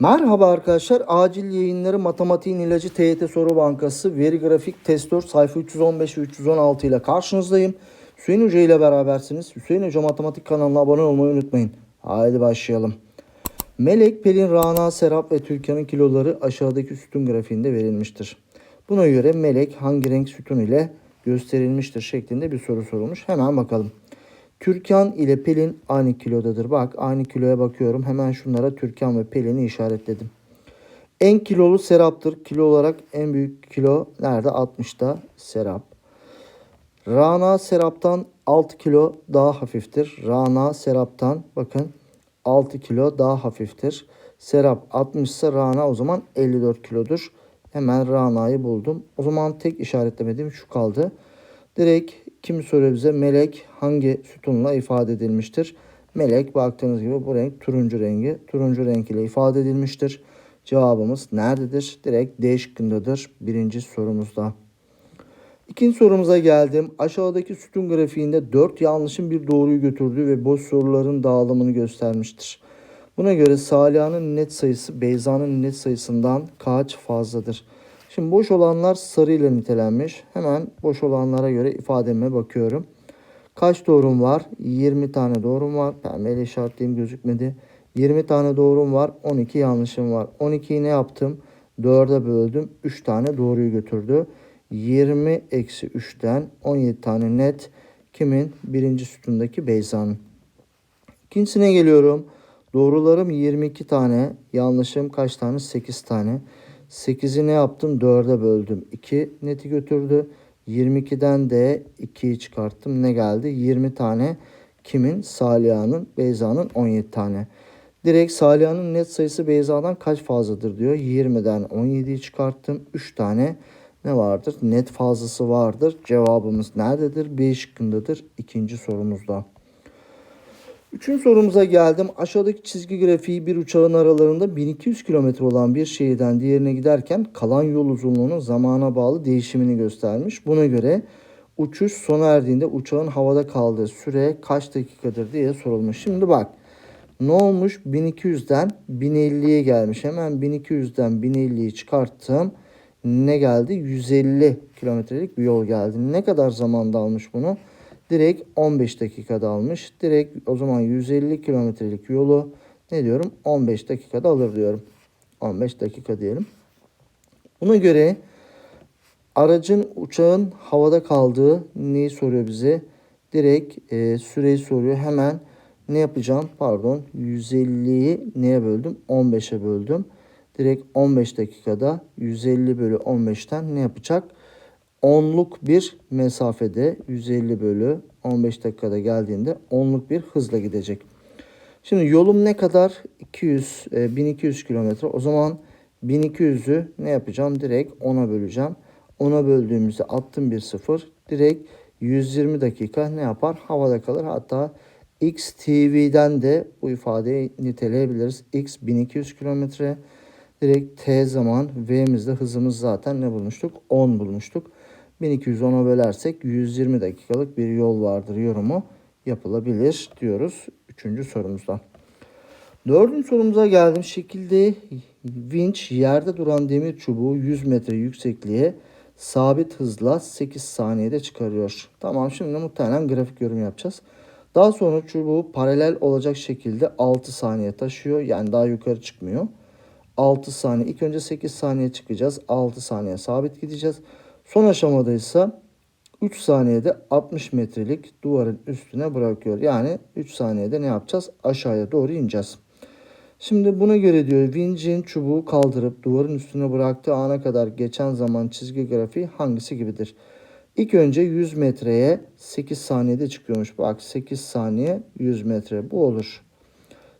Merhaba arkadaşlar. Acil yayınları matematiğin ilacı TYT Soru Bankası veri grafik test 4 sayfa 315 ve 316 ile karşınızdayım. Hüseyin Hoca ile berabersiniz. Hüseyin Hoca Matematik kanalına abone olmayı unutmayın. Haydi başlayalım. Melek, Pelin, Rana, Serap ve Türkan'ın kiloları aşağıdaki sütun grafiğinde verilmiştir. Buna göre melek hangi renk sütun ile gösterilmiştir şeklinde bir soru sorulmuş. Hemen bakalım. Türkan ile Pelin aynı kilodadır. Bak aynı kiloya bakıyorum. Hemen şunlara Türkan ve Pelin'i işaretledim. En kilolu Serap'tır. Kilo olarak en büyük kilo nerede? 60'ta Serap. Rana Serap'tan 6 kilo daha hafiftir. Rana Serap'tan bakın 6 kilo daha hafiftir. Serap 60 ise Rana o zaman 54 kilodur. Hemen Rana'yı buldum. O zaman tek işaretlemediğim şu kaldı. Direkt kim soruyor bize? Melek hangi sütunla ifade edilmiştir? Melek baktığınız gibi bu renk turuncu rengi. Turuncu renk ile ifade edilmiştir. Cevabımız nerededir? Direkt D şıkkındadır. Birinci sorumuzda. İkinci sorumuza geldim. Aşağıdaki sütun grafiğinde 4 yanlışın bir doğruyu götürdüğü ve boş soruların dağılımını göstermiştir. Buna göre Saliha'nın net sayısı Beyza'nın net sayısından kaç fazladır? Şimdi boş olanlar sarı ile nitelenmiş. Hemen boş olanlara göre ifademe bakıyorum. Kaç doğrum var? 20 tane doğrum var. Pembeyle işaretleyeyim gözükmedi. 20 tane doğrum var. 12 yanlışım var. 12'yi ne yaptım? 4'e böldüm. 3 tane doğruyu götürdü. 20 eksi 3'ten 17 tane net. Kimin? Birinci sütundaki Beyza'nın. İkincisine geliyorum. Doğrularım 22 tane. Yanlışım kaç tane? 8 tane. 8'i ne yaptım? 4'e böldüm. 2 neti götürdü. 22'den de 2'yi çıkarttım. Ne geldi? 20 tane. Kimin? Saliha'nın, Beyza'nın 17 tane. Direkt Saliha'nın net sayısı Beyza'dan kaç fazladır diyor. 20'den 17'yi çıkarttım. 3 tane ne vardır? Net fazlası vardır. Cevabımız nerededir? B şıkkındadır. İkinci sorumuzda. Üçüncü sorumuza geldim. Aşağıdaki çizgi grafiği bir uçağın aralarında 1200 kilometre olan bir şehirden diğerine giderken kalan yol uzunluğunun zamana bağlı değişimini göstermiş. Buna göre uçuş sona erdiğinde uçağın havada kaldığı süre kaç dakikadır diye sorulmuş. Şimdi bak ne olmuş? 1200'den 1050'ye gelmiş. Hemen 1200'den 1050'yi çıkarttım. Ne geldi? 150 kilometrelik bir yol geldi. Ne kadar zamanda almış bunu? Direkt 15 dakikada almış. Direkt o zaman 150 kilometrelik yolu ne diyorum? 15 dakikada alır diyorum. 15 dakika diyelim. Buna göre aracın uçağın havada kaldığı neyi soruyor bize? Direkt e, süreyi soruyor. Hemen ne yapacağım? Pardon 150'yi neye böldüm? 15'e böldüm. Direkt 15 dakikada 150 bölü 15'ten ne yapacak? Onluk bir mesafede 150 bölü 15 dakikada geldiğinde onluk bir hızla gidecek. Şimdi yolum ne kadar? 200, e, 1200 kilometre. O zaman 1200'ü ne yapacağım? Direkt 10'a böleceğim. 10'a böldüğümüzde attım bir sıfır. Direkt 120 dakika ne yapar? Havada kalır. Hatta XTV'den de bu ifadeyi niteleyebiliriz. X 1200 kilometre. Direkt T zaman V'mizde hızımız zaten ne bulmuştuk? 10 bulmuştuk. 1210'a bölersek 120 dakikalık bir yol vardır yorumu yapılabilir diyoruz. Üçüncü sorumuzda. Dördüncü sorumuza geldim. Şekilde vinç yerde duran demir çubuğu 100 metre yüksekliğe sabit hızla 8 saniyede çıkarıyor. Tamam şimdi muhtemelen grafik yorum yapacağız. Daha sonra çubuğu paralel olacak şekilde 6 saniye taşıyor. Yani daha yukarı çıkmıyor. 6 saniye. İlk önce 8 saniye çıkacağız. 6 saniye sabit gideceğiz. Son aşamada ise 3 saniyede 60 metrelik duvarın üstüne bırakıyor. Yani 3 saniyede ne yapacağız? Aşağıya doğru ineceğiz. Şimdi buna göre diyor vincin çubuğu kaldırıp duvarın üstüne bıraktığı ana kadar geçen zaman çizgi grafiği hangisi gibidir? İlk önce 100 metreye 8 saniyede çıkıyormuş. Bak 8 saniye 100 metre bu olur.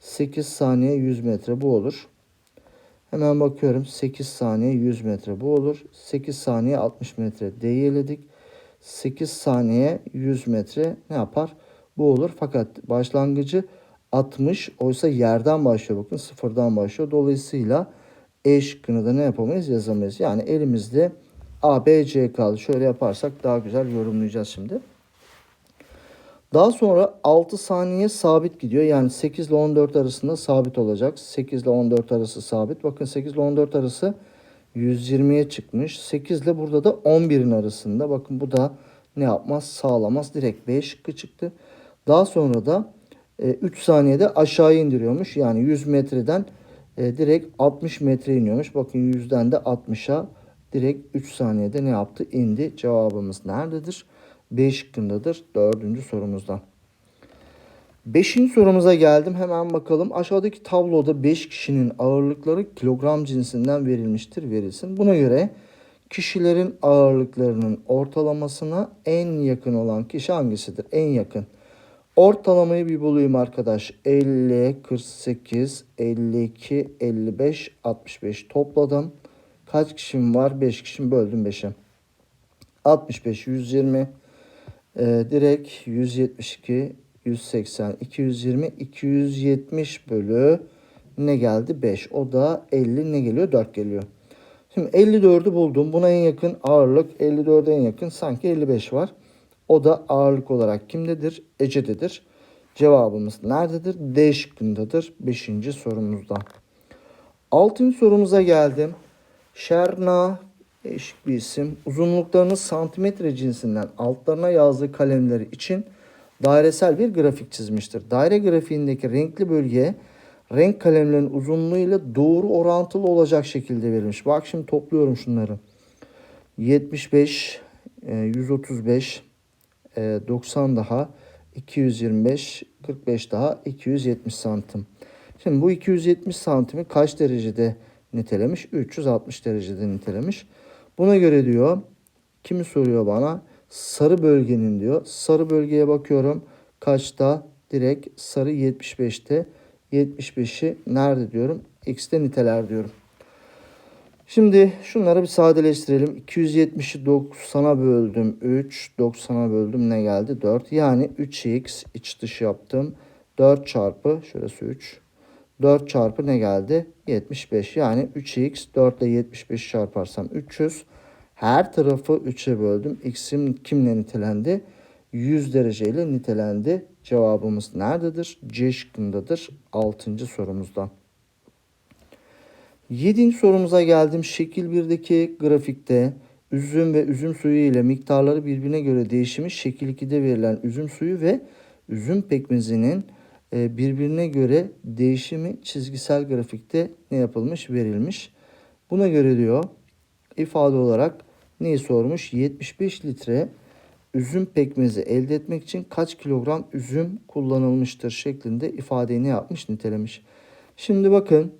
8 saniye 100 metre bu olur. Hemen bakıyorum 8 saniye 100 metre bu olur. 8 saniye 60 metre D'yi 8 saniye 100 metre ne yapar? Bu olur. Fakat başlangıcı 60 oysa yerden başlıyor bakın sıfırdan başlıyor. Dolayısıyla E şıkkını da ne yapamayız yazamayız. Yani elimizde A, B, C kaldı. Şöyle yaparsak daha güzel yorumlayacağız şimdi. Daha sonra 6 saniye sabit gidiyor. Yani 8 ile 14 arasında sabit olacak. 8 ile 14 arası sabit. Bakın 8 ile 14 arası 120'ye çıkmış. 8 ile burada da 11'in arasında. Bakın bu da ne yapmaz? Sağlamaz. Direkt B şıkkı çıktı. Daha sonra da e, 3 saniyede aşağı indiriyormuş. Yani 100 metreden e, direkt 60 metre iniyormuş. Bakın 100'den de 60'a direkt 3 saniyede ne yaptı? İndi. Cevabımız nerededir? B şıkkındadır. Dördüncü sorumuzda. Beşinci sorumuza geldim. Hemen bakalım. Aşağıdaki tabloda 5 kişinin ağırlıkları kilogram cinsinden verilmiştir. Verilsin. Buna göre kişilerin ağırlıklarının ortalamasına en yakın olan kişi hangisidir? En yakın. Ortalamayı bir bulayım arkadaş. 50, 48, 52, 55, 65 topladım. Kaç kişim var? 5 kişim böldüm 5'e. 65, 120, ee, direkt 172, 180, 220, 270 bölü ne geldi? 5. O da 50 ne geliyor? 4 geliyor. Şimdi 54'ü buldum. Buna en yakın ağırlık 54'e en yakın sanki 55 var. O da ağırlık olarak kimdedir? Ece'dedir. Cevabımız nerededir? D şıkkındadır. 5. sorumuzda. 6. sorumuza geldim. Şerna değişik bir isim. Uzunluklarını santimetre cinsinden altlarına yazdığı kalemleri için dairesel bir grafik çizmiştir. Daire grafiğindeki renkli bölge renk kalemlerin uzunluğuyla doğru orantılı olacak şekilde verilmiş. Bak şimdi topluyorum şunları. 75, e, 135, e, 90 daha, 225, 45 daha, 270 santim. Şimdi bu 270 santimi kaç derecede nitelemiş? 360 derecede nitelemiş. Buna göre diyor kimi soruyor bana? Sarı bölgenin diyor. Sarı bölgeye bakıyorum. Kaçta? Direkt sarı 75'te. 75'i nerede diyorum? X'te niteler diyorum. Şimdi şunları bir sadeleştirelim. 270'i 90'a böldüm 3. 90'a böldüm ne geldi? 4. Yani 3x iç dış yaptım. 4 çarpı şurası 3. 4 çarpı ne geldi? 75. Yani 3x 4 ile 75 çarparsam 300. Her tarafı 3'e böldüm. X'im kimle nitelendi? 100 dereceyle nitelendi. Cevabımız nerededir? C şıkkındadır. 6. sorumuzda. 7. sorumuza geldim. Şekil 1'deki grafikte üzüm ve üzüm suyu ile miktarları birbirine göre değişimi şekil 2'de verilen üzüm suyu ve üzüm pekmezinin birbirine göre değişimi çizgisel grafikte ne yapılmış verilmiş. Buna göre diyor ifade olarak neyi sormuş? 75 litre üzüm pekmezi elde etmek için kaç kilogram üzüm kullanılmıştır şeklinde ifadeyi ne yapmış nitelemiş. Şimdi bakın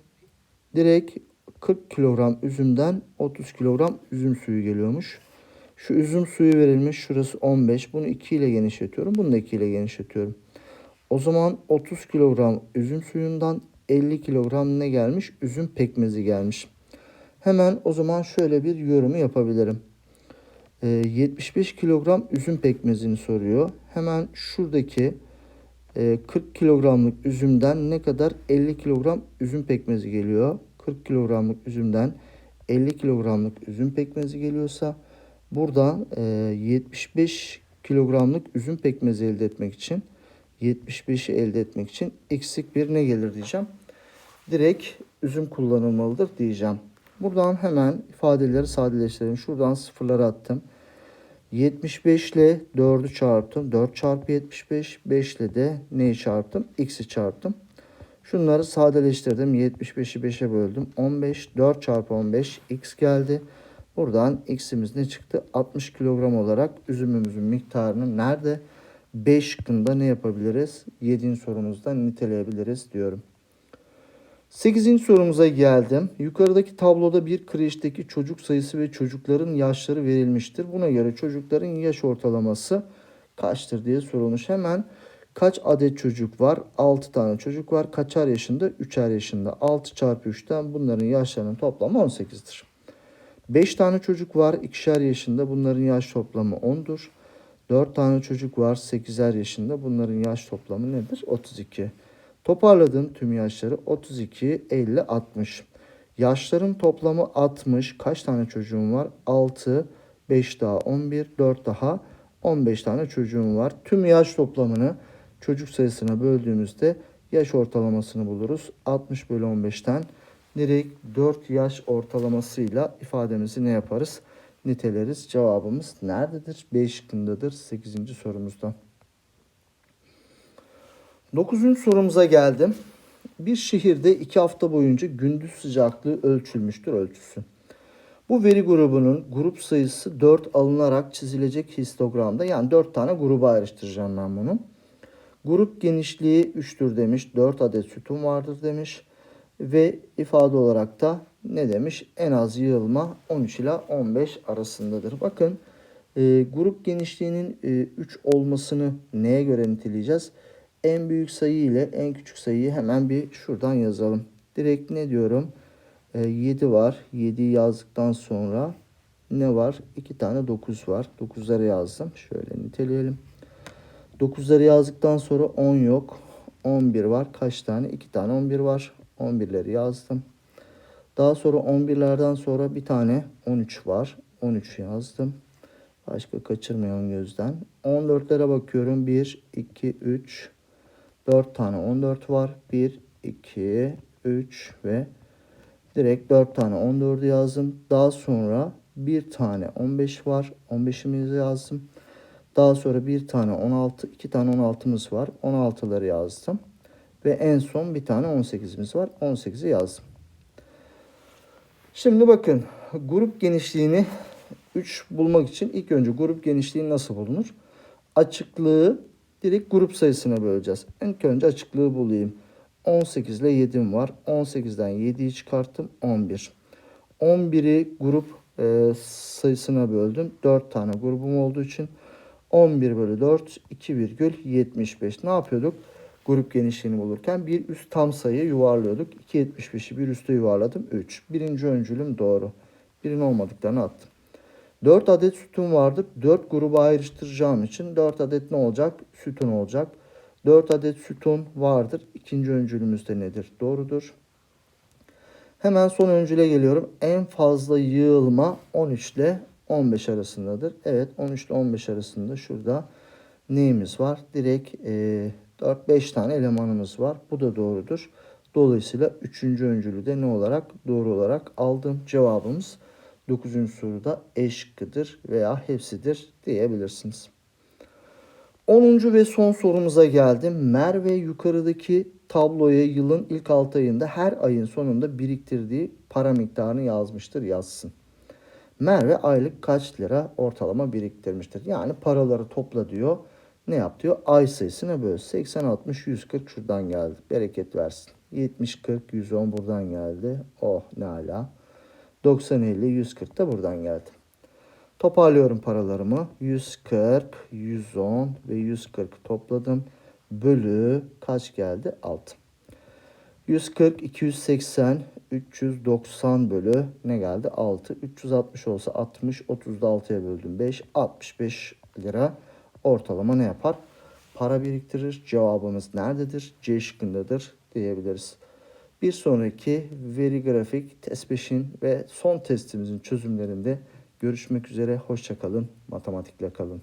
direkt 40 kilogram üzümden 30 kilogram üzüm suyu geliyormuş. Şu üzüm suyu verilmiş şurası 15 bunu 2 ile genişletiyorum bunu da 2 ile genişletiyorum. O zaman 30 kilogram üzüm suyundan 50 kilogram ne gelmiş? Üzüm pekmezi gelmiş. Hemen o zaman şöyle bir yorumu yapabilirim. 75 ee, kilogram üzüm pekmezini soruyor. Hemen şuradaki 40 e, kilogramlık üzümden ne kadar 50 kilogram üzüm pekmezi geliyor. 40 kilogramlık üzümden 50 kilogramlık üzüm pekmezi geliyorsa buradan 75 e, kilogramlık üzüm pekmezi elde etmek için 75'i elde etmek için eksik bir ne gelir diyeceğim. Direkt üzüm kullanılmalıdır diyeceğim. Buradan hemen ifadeleri sadeleştirelim. Şuradan sıfırları attım. 75 ile 4'ü çarptım. 4 çarpı 75. 5 ile de neyi çarptım? X'i çarptım. Şunları sadeleştirdim. 75'i 5'e böldüm. 15. 4 çarpı 15 X geldi. Buradan X'imiz ne çıktı? 60 kilogram olarak üzümümüzün miktarını nerede? 5 şıkkında ne yapabiliriz? 7. sorumuzda niteleyebiliriz diyorum. 8. sorumuza geldim. Yukarıdaki tabloda bir kreşteki çocuk sayısı ve çocukların yaşları verilmiştir. Buna göre çocukların yaş ortalaması kaçtır diye sorulmuş. Hemen kaç adet çocuk var? 6 tane çocuk var. Kaçar yaşında? 3'er yaşında. 6 çarpı 3'ten bunların yaşlarının toplamı 18'dir. 5 tane çocuk var. 2'şer yaşında. Bunların yaş toplamı 10'dur. 4 tane çocuk var 8'er yaşında. Bunların yaş toplamı nedir? 32. Toparladın tüm yaşları 32, 50, 60. Yaşların toplamı 60. Kaç tane çocuğum var? 6, 5 daha 11, 4 daha 15 tane çocuğum var. Tüm yaş toplamını çocuk sayısına böldüğümüzde yaş ortalamasını buluruz. 60 bölü 15'ten direkt 4 yaş ortalamasıyla ifademizi ne yaparız? Niteleriz. Cevabımız nerededir? B şıkkındadır 8. sorumuzda. 9. sorumuza geldim. Bir şehirde 2 hafta boyunca gündüz sıcaklığı ölçülmüştür ölçüsü. Bu veri grubunun grup sayısı 4 alınarak çizilecek histogramda yani 4 tane gruba ayrıştıracağım ben bunu. Grup genişliği 3'tür demiş. 4 adet sütun vardır demiş. Ve ifade olarak da ne demiş? En az yığılma 13 ila 15 arasındadır. Bakın e, grup genişliğinin e, 3 olmasını neye göre niteleyeceğiz? En büyük sayı ile en küçük sayıyı hemen bir şuradan yazalım. Direkt ne diyorum? E, 7 var. 7'yi yazdıktan sonra ne var? 2 tane 9 var. 9'ları yazdım. Şöyle niteleyelim. 9'ları yazdıktan sonra 10 yok. 11 var. Kaç tane? 2 tane 11 var. 11'leri yazdım. Daha sonra 11'lerden sonra bir tane 13 var. 13 yazdım. Başka kaçırmayalım gözden. 14'lere bakıyorum. 1, 2, 3, 4 tane 14 var. 1, 2, 3 ve direkt 4 tane 14'ü yazdım. Daha sonra bir tane 15 var. 15'imizi yazdım. Daha sonra bir tane 16, iki tane 16'mız var. 16'ları yazdım. Ve en son bir tane 18'imiz var. 18'i yazdım. Şimdi bakın grup genişliğini 3 bulmak için ilk önce grup genişliği nasıl bulunur? Açıklığı direkt grup sayısına böleceğiz. İlk önce açıklığı bulayım. 18 ile 7'm var. 18'den 7'yi çıkarttım. 11. 11'i grup e, sayısına böldüm. 4 tane grubum olduğu için 11 bölü 4 2,75. Ne yapıyorduk? Grup genişliğini bulurken bir üst tam sayı yuvarlıyorduk. 2,75'i bir üste yuvarladım. 3. Birinci öncülüm doğru. Birin olmadıklarını attım. 4 adet sütun vardı. 4 gruba ayrıştıracağım için 4 adet ne olacak? Sütun olacak. 4 adet sütun vardır. İkinci öncülümüz de nedir? Doğrudur. Hemen son öncüle geliyorum. En fazla yığılma 13 ile 15 arasındadır. Evet 13 ile 15 arasında şurada neyimiz var? Direkt e, 4-5 tane elemanımız var. Bu da doğrudur. Dolayısıyla 3. öncülü de ne olarak? Doğru olarak aldım. Cevabımız 9. soruda E veya hepsidir diyebilirsiniz. 10. ve son sorumuza geldim. Merve yukarıdaki tabloya yılın ilk 6 ayında her ayın sonunda biriktirdiği para miktarını yazmıştır yazsın. Merve aylık kaç lira ortalama biriktirmiştir? Yani paraları topla diyor. Ne yap? Ay sayısına böl. 80, 60, 140 şuradan geldi. Bereket versin. 70, 40, 110 buradan geldi. Oh ne ala. 90, 50, 140 da buradan geldi. Toparlıyorum paralarımı. 140, 110 ve 140 topladım. Bölü kaç geldi? 6. 140, 280, 390 bölü ne geldi? 6. 360 olsa 60, 30'da 6'ya böldüm 5. 65 lira ortalama ne yapar? Para biriktirir. Cevabımız nerededir? C şıkkındadır diyebiliriz. Bir sonraki veri grafik test 5'in ve son testimizin çözümlerinde görüşmek üzere. Hoşçakalın. Matematikle kalın.